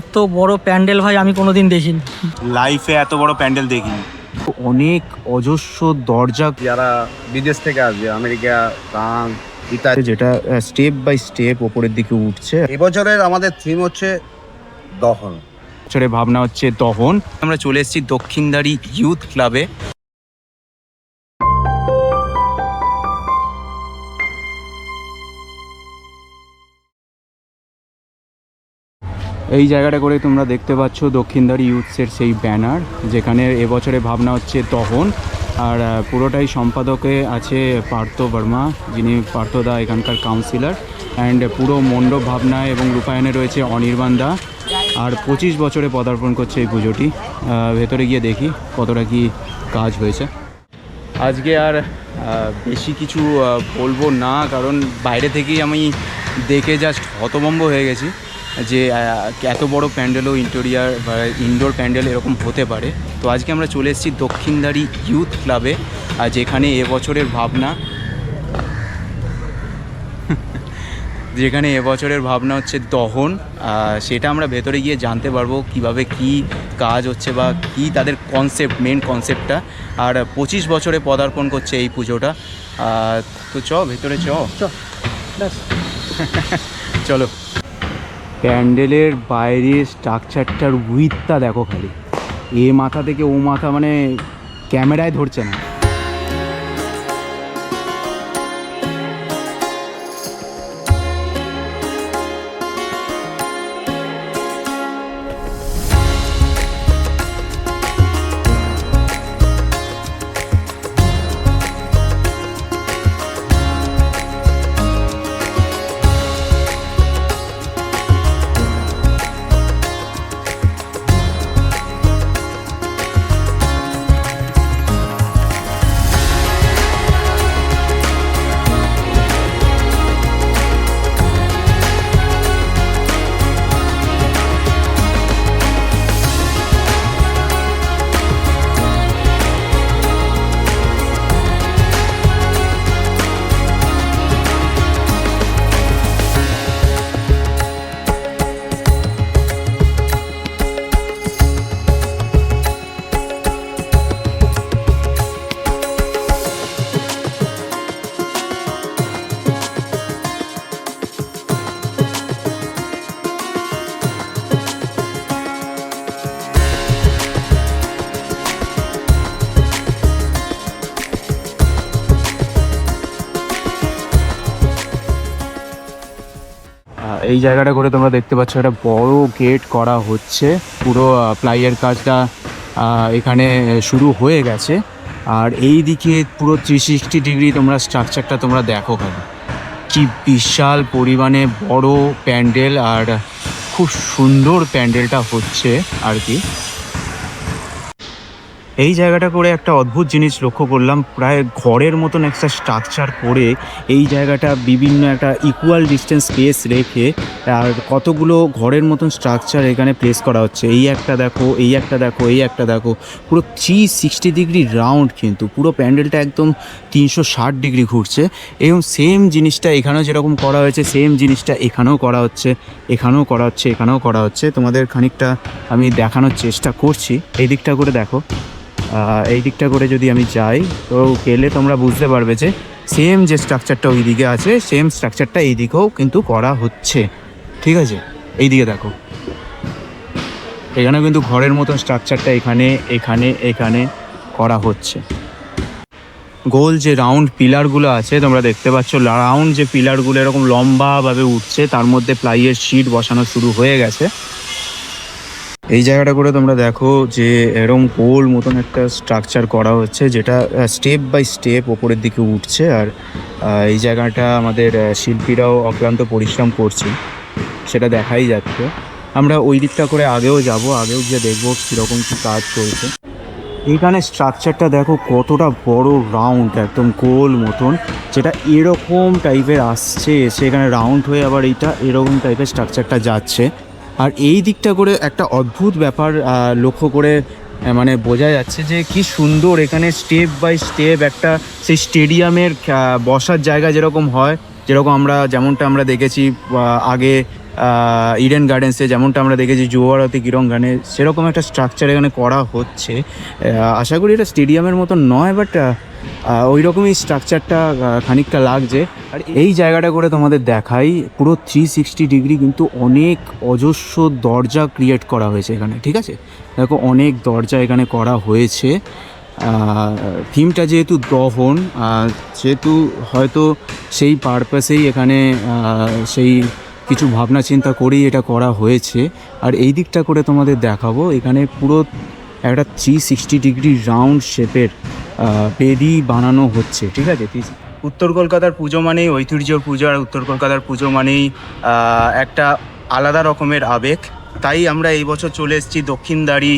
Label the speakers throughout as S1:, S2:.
S1: এত বড় প্যান্ডেল ভাই আমি কোনোদিন দেখিনি।
S2: লাইফে এত বড় প্যান্ডেল দেখিনি। অনেক অজস্র দরজা।
S3: যারা বিদেশ থেকে আসবে আমেরিকা ফ্রান্স ইত্যাদি
S2: যেটা স্টেপ বাই স্টেপ ওপরের দিকে উঠছে।
S3: এবছরের আমাদের থিম হচ্ছে দহন।
S2: বছরের ভাবনা হচ্ছে দহন। আমরা চলে এসেছি দক্ষিণদারি ইউথ ক্লাবে এই জায়গাটা করে তোমরা দেখতে পাচ্ছ দক্ষিণদারি ইউথসের সেই ব্যানার, যেখানে এবছরে ভাবনা হচ্ছে তহন। আর পুরোটাই সম্পাদকে আছে পার্থ বর্মা, যিনি পার্থদা এখানকার কাউন্সিলর অ্যান্ড পুরো মণ্ডপ ভাবনা এবং রূপায়ণে রয়েছে অনির্বাণ দা। আর পঁচিশ বছরে পদার্পণ করছে এই পুজোটি। ভেতরে গিয়ে দেখি কতটা কি কাজ হয়েছে। আজকে আর বেশি কিছু বলব না, কারণ বাইরে থেকেই আমি দেখে জাস্ট হতভম্ব হয়ে গেছি। যে এত বড় প্যান্ডেলও ইন্টেরিয়ার বা ইনডোর প্যান্ডেল এরকম হতে পারে। তো আজকে আমরা চলে এসেছি দক্ষিণদারি ইউথ ক্লাবে আর যেখানে এবছরের ভাবনা যেখানে এবছরের ভাবনা হচ্ছে দহন। সেটা আমরা ভেতরে গিয়ে জানতে পারব কীভাবে কি কাজ হচ্ছে বা কি তাদের কনসেপ্ট মেন কনসেপ্টটা আর পঁচিশ বছরে পদার্পণ করছে এই পুজোটা। তো চ ভেতরে চ। চলো। প্যান্ডেলের বাইরে স্ট্রাকচারটার উইথটা দেখো খালি। এ মাথা থেকে ও মাথা মানে ক্যামেরায় ধরছে না। এই জায়গাটা করে তোমরা দেখতে পাচ্ছ একটা বড় গেট করা হচ্ছে। পুরো প্লাইয়ের কাজটা এখানে শুরু হয়ে গেছে। আর এই দিকে পুরো থ্রি সিক্সটি ডিগ্রি তোমরা স্ট্রাকচারটা তোমরা দেখো কেন কি বিশাল পরিমাণে বড় প্যান্ডেল আর খুব সুন্দর প্যান্ডেলটা হচ্ছে আর কি। এই জায়গাটা করে একটা অদ্ভুত জিনিস লক্ষ্য করলাম, প্রায় ঘরের মতন একটা স্ট্রাকচার করে এই জায়গাটা বিভিন্ন একটা ইকুয়াল ডিস্টেন্স স্পেস রেখে আর কতগুলো ঘরের মতন স্ট্রাকচার এখানে প্লেস করা হচ্ছে। এই একটা দেখো, এই একটা দেখো, এই একটা দেখো। পুরো থ্রি সিক্সটি ডিগ্রি রাউন্ড কিন্তু, পুরো প্যান্ডেলটা একদম তিনশো ষাট ডিগ্রি ঘুরছে। এবং সেম জিনিসটা এখানেও যেরকম করা হয়েছে সেম জিনিসটা এখানেও করা হচ্ছে, এখানেও করা হচ্ছে, এখানেও করা হচ্ছে। তোমাদের খানিকটা আমি দেখানোর চেষ্টা করছি। এই দিকটা করে দেখো। এই দিকটা করে যদি আমি যাই, তো গেলে তোমরা বুঝতে পারবে যে সেম যে স্ট্রাকচারটা ওই দিকে আছে সেম স্ট্রাকচারটা এই দিকেও কিন্তু করা হচ্ছে। ঠিক আছে? এই দিকে দেখো। এখানেও কিন্তু ঘরের মতন স্ট্রাকচারটা এখানে এখানে এখানে করা হচ্ছে। গোল যে রাউন্ড পিলারগুলো আছে, তোমরা দেখতে পাচ্ছ রাউন্ড যে পিলারগুলো এরকম লম্বাভাবে উঠছে, তার মধ্যে প্লাইয়ের শিট বসানো শুরু হয়ে গেছে। এই জায়গাটা করে তোমরা দেখো যে এরকম গোল মতন একটা স্ট্রাকচার করা হচ্ছে যেটা স্টেপ বাই স্টেপ ওপরের দিকে উঠছে আর এই জায়গাটা আমাদের শিল্পীরাও অক্লান্ত পরিশ্রম করছে, সেটা দেখাই যাচ্ছে। আমরা ওই দিকটা করে আগেও যাব, আগেও গিয়ে দেখব কীরকম কী কাজ চলছে এইখানে স্ট্রাকচারটা দেখো কতটা বড় রাউন্ড একদম গোল মতন, যেটা এরকম টাইপের আসছে এসে এখানে রাউন্ড হয়ে আবার এইটা এরকম টাইপের স্ট্রাকচারটা যাচ্ছে। আর এই দিকটা করে একটা অদ্ভুত ব্যাপার লক্ষ্য করে মানে বোঝা যাচ্ছে যে কি সুন্দর এখানে স্টেপ বাই স্টেপ একটা সেই স্টেডিয়ামের বসার জায়গা যেরকম হয়, যেরকম আমরা, যেমনটা আমরা দেখেছি আগে ইডেন গার্ডেন্সে যেমনটা আমরা দেখেছি যুবভারতী কিরণ গানে, সেরকম একটা স্ট্রাকচার এখানে করা হচ্ছে। আশা করি এটা স্টেডিয়ামের মতো নয় বাট ওই রকমই স্ট্রাকচারটা খানিকটা লাগছে। আর এই জায়গাটা করে তোমাদের দেখাই, পুরো থ্রি সিক্সটি ডিগ্রি কিন্তু অনেক অজস্র দরজা ক্রিয়েট করা হয়েছে এখানে, ঠিক আছে? দেখো, অনেক দরজা এখানে করা হয়েছে। থিমটা যেহেতু দহন সেহেতু হয়তো সেই পারপাসেই এখানে সেই কিছু ভাবনা চিন্তা করেই এটা করা হয়েছে। আর এই দিকটা করে তোমাদের দেখাবো, এখানে পুরো একটা থ্রি সিক্সটি ডিগ্রি রাউন্ড শেপের বেদি বানানো হচ্ছে, ঠিক আছে? উত্তর কলকাতার পুজো মানেই ঐতিহ্য পুজো, আর উত্তর কলকাতার পুজো মানেই একটা আলাদা রকমের আবেগ। তাই আমরা এই বছর চলে এসেছি দক্ষিণদারি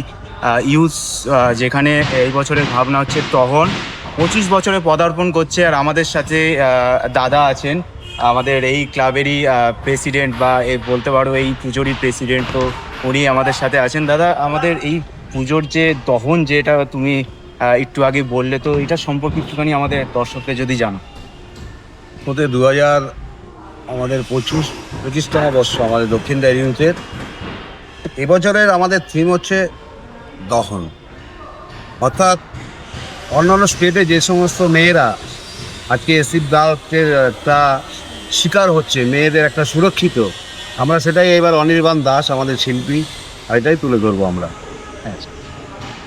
S2: ইউথ যেখানে এই বছরের ভাবনা হচ্ছে তহন। পঁচিশ বছরে পদার্পণ করছে, আর আমাদের সাথে দাদা আছেন। আমাদের এই ক্লাবেরই প্রেসিডেন্ট বা বলতে পারো এই পুজোরই প্রেসিডেন্ট তো উনি আমাদের সাথে আছেন। দাদা, আমাদের এই পুজোর যে দহন যেটা তুমি একটু আগে বললে তো এটা সম্পর্কে একটুখানি আমাদের দর্শককে যদি জানো
S3: ওতে দু হাজার আমাদের পঁচিশ পঁচিশতম বর্ষ আমাদের দক্ষিণ ডায়েরি ইউথের এবছরের আমাদের থিম হচ্ছে দহন। অর্থাৎ অন্যান্য স্টেটে যে সমস্ত মেয়েরা আজকে এসিড দাওয়াতের একটা শিকার হচ্ছে মেয়েদের একটা সুরক্ষিত আমরা সেটাই এবার অনির্বাণ দাস আমাদের শিল্পী আর এটাই তুলে ধরবো আমরা।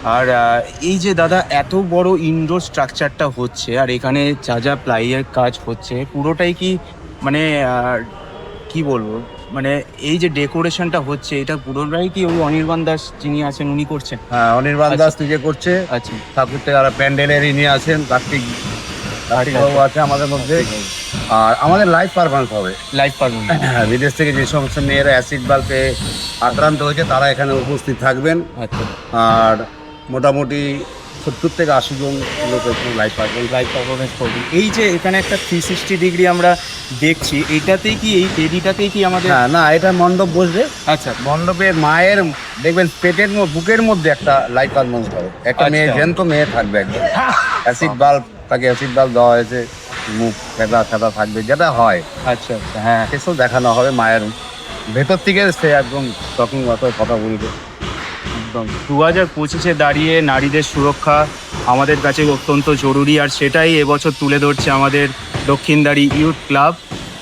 S2: আর এই যে দাদা এত বড় ইনডোর স্ট্রাকচারটা হচ্ছে আর এখানে যা যা প্লাইয়ের কাজ হচ্ছে পুরোটাই কি মানে কি বলব? মানে এই যে ডেকোরেশনটা হচ্ছে এটা পুরোটাই কি ওই অনির্বাণ দাস যিনি আছেন উনি করছেন?
S3: হ্যাঁ অনির্বাণ দাস নিজে করছে।
S2: আচ্ছা।
S3: ঠাকুর থেকে যারা প্যান্ডেলের ইনি আছেন কার্তিক কার্তিক আছে আমাদের মধ্যে। আর আমাদের লাইভ পারফরমেন্স হবে।
S2: লাইভ পারবেন
S3: হ্যাঁ, বিদেশ থেকে যে সমস্ত মেয়েরা অ্যাসিড বাল্বে আক্রান্ত হয়েছে তারা এখানে উপস্থিত থাকবেন।
S2: আচ্ছা।
S3: আর মোটামুটি সত্তর থেকে আশি জন লোক এখানে লাইভ পারফরমেন্স
S2: লাইভ পারফরমেন্স করবেন এই যে এখানে একটা থ্রি সিক্সটি ডিগ্রি আমরা দেখছি এইটাতেই কি এই টেডিটাতেই কি আমাদের
S3: হ্যাঁ না এটা মণ্ডপ বসবে।
S2: আচ্ছা।
S3: মণ্ডপের মায়ের দেখবেন পেটের বুকের মধ্যে একটা লাইভ পারফরমেন্স হবে। একটা মেয়ে
S2: আচ্ছা।
S3: জ্যান্ত মেয়ে থাকবে একদম। অ্যাসিড বাল্ব তাকে অ্যাসিড বাল্ব দেওয়া হয়েছে মুখ ফেদা ফেদা থাকবে যেটা হয়।
S2: আচ্ছা আচ্ছা। হ্যাঁ
S3: এসব দেখানো হবে মায়ের। ভেতর থেকে সে একদম তখন কথা বলবে।
S2: একদম। দু হাজার পঁচিশে দাঁড়িয়ে নারীদের সুরক্ষা আমাদের কাছে অত্যন্ত জরুরি, আর সেটাই এবছর তুলে ধরছে আমাদের দক্ষিণদারি ইউথ ক্লাব।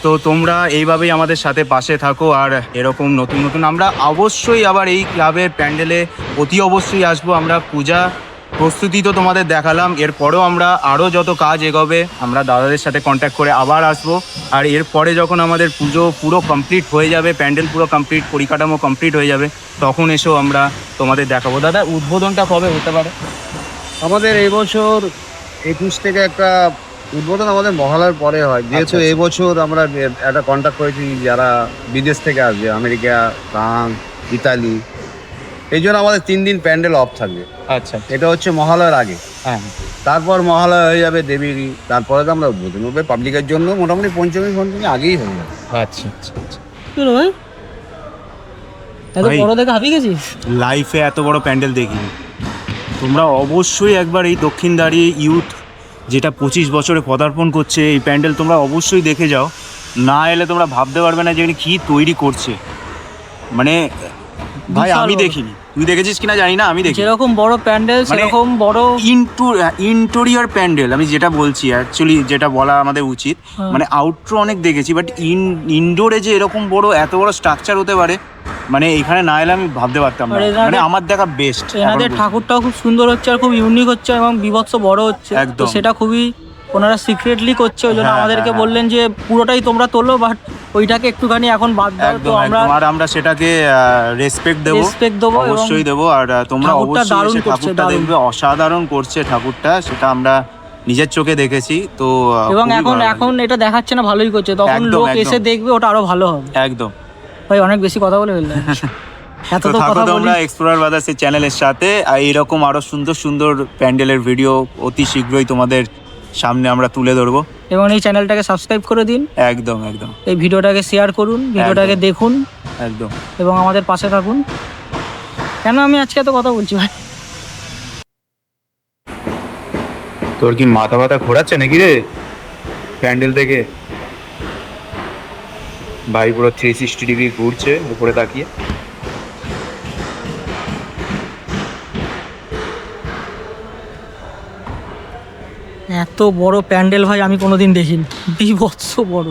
S2: তো তোমরা এইভাবেই আমাদের সাথে পাশে থাকো, আর এরকম নতুন নতুন আমরা অবশ্যই আবার এই ক্লাবের প্যান্ডেলে অতি অবশ্যই আসব। আমরা পূজা প্রস্তুতি তো তোমাদের দেখালাম এরপরেও আমরা আরও যত কাজ এগোবে আমরা দাদাদের সাথে কন্ট্যাক্ট করে আবার আসব। আর এরপরে যখন আমাদের পুজো পুরো কমপ্লিট হয়ে যাবে প্যান্ডেল পুরো কমপ্লিট পরিকাঠামো কমপ্লিট হয়ে যাবে তখন এসেও আমরা তোমাদের দেখাবো। দাদা উদ্বোধনটা কবে হতে পারে?
S3: আমাদের এই বছর একুশ থেকে একটা উদ্বোধন আমাদের মহালয়ার পরে হয়। যেহেতু
S2: আচ্ছা।
S3: এই বছর আমরা একটা কন্ট্যাক্ট করেছি যারা বিদেশ থেকে আসবে আমেরিকা ফ্রান্স ইতালি। এই জন্য আমাদের তিন দিন প্যান্ডেল অফ থাকবে।
S2: আচ্ছা।
S3: এটা হচ্ছে মহালয়ার আগে।
S2: হ্যাঁ।
S3: তারপর মহালয়া হয়ে যাবে দেবীরই তারপরে তো আমরা উদ্বোধন হবে পাবলিকের জন্য মোটামুটি পঞ্চমী পঞ্চমী আগেই হয়ে যাবে।
S2: আচ্ছা আচ্ছা আচ্ছা।
S1: ভাই। এত বড় দেখে হাঁপিয়ে গেছিস?
S2: লাইফে এত বড় প্যান্ডেল দেখিনি। তোমরা অবশ্যই একবার এই দক্ষিণ দাঁড়িয়ে ইউথ যেটা পঁচিশ বছরে পদার্পণ করছে এই প্যান্ডেল তোমরা অবশ্যই দেখে যাও। না এলে তোমরা ভাবতে পারবে না যে এখানে কী তৈরি করছে। মানে ভাই আমি দেখিনি। তুই দেখেছিস কিনা জানি না আমি দেখি
S1: যেরকম বড় প্যান্ডেল
S2: মানে-
S1: সেরকম বড়
S2: ইন্টোরিয়ার প্যান্ডেল আমি যেটা বলছি অ্যাকচুয়ালি যেটা বলা আমাদের উচিত
S1: হ্যাঁ।
S2: মানে আউটরো অনেক দেখেছি বাট ইন ইনডোরে যে এরকম বড় এত বড় স্ট্রাকচার হতে পারে মানে এখানে না এলে আমি ভাবতে পারতাম না। মানে আমার দেখা বেস্ট
S1: এনাদের ঠাকুরটাও খুব সুন্দর হচ্ছে আর খুব ইউনিক হচ্ছে এবং বিভৎস বড় হচ্ছে।
S2: একদম।
S1: সেটা খুবই ওনারা সিক্রেটলি করছে ওই জন্য
S2: হ্যাঁ,
S1: আমাদেরকে
S2: হ্যাঁ,
S1: বললেন যে পুরোটাই তোমরা তোলো বাট ওইটাকে একটুখানি এখন বাদ দাও তো আমরা
S2: আর আমরা সেটাকে রেসপেক্ট দেবো
S1: রেসপেক্ট দেবো
S2: অবশ্যই দেবো। আর তোমরা অবশ্যই ঠাকুরটা দেখবে অসাধারণ করছে ঠাকুরটা সেটা আমরা নিজের চোখে দেখেছি তো
S1: এবং এখন এখন এটা দেখাচ্ছে না ভালোই করছে। তখন লোক এসে দেখবে ওটা আরও ভালো হবে।
S2: একদম।
S1: ভাই অনেক বেশি কথা বলে ফেললাম এত
S2: তো
S1: কথা
S2: তোমরা এক্সপ্লোরার ব্রাদার্স এর চ্যানেলের সাথে। আর এরকম আরও সুন্দর সুন্দর প্যান্ডেলের ভিডিও অতি শীঘ্রই তোমাদের সামনে আমরা তুলে ধরবো।
S1: এবং এই চ্যানেলটাকে সাবস্ক্রাইব করে দিন।
S2: একদম একদম।
S1: এই ভিডিওটাকে শেয়ার করুন ভিডিওটাকে দেখুন।
S2: একদম।
S1: এবং আমাদের পাশে থাকুন। কেন আমি আজকে এত কথা বলছি ভাই?
S2: তোর কি মাথা ব্যথা ঘোরাচ্ছে নাকি রে? প্যান্ডেল থেকে? ভাই পুরো থ্রি সিক্সটি ডিগ্রি ঘুরছে উপরে তাকিয়ে।
S1: এত বড় প্যান্ডেল ভাই আমি কোনোদিন দেখিনি। বিভৎস বড়।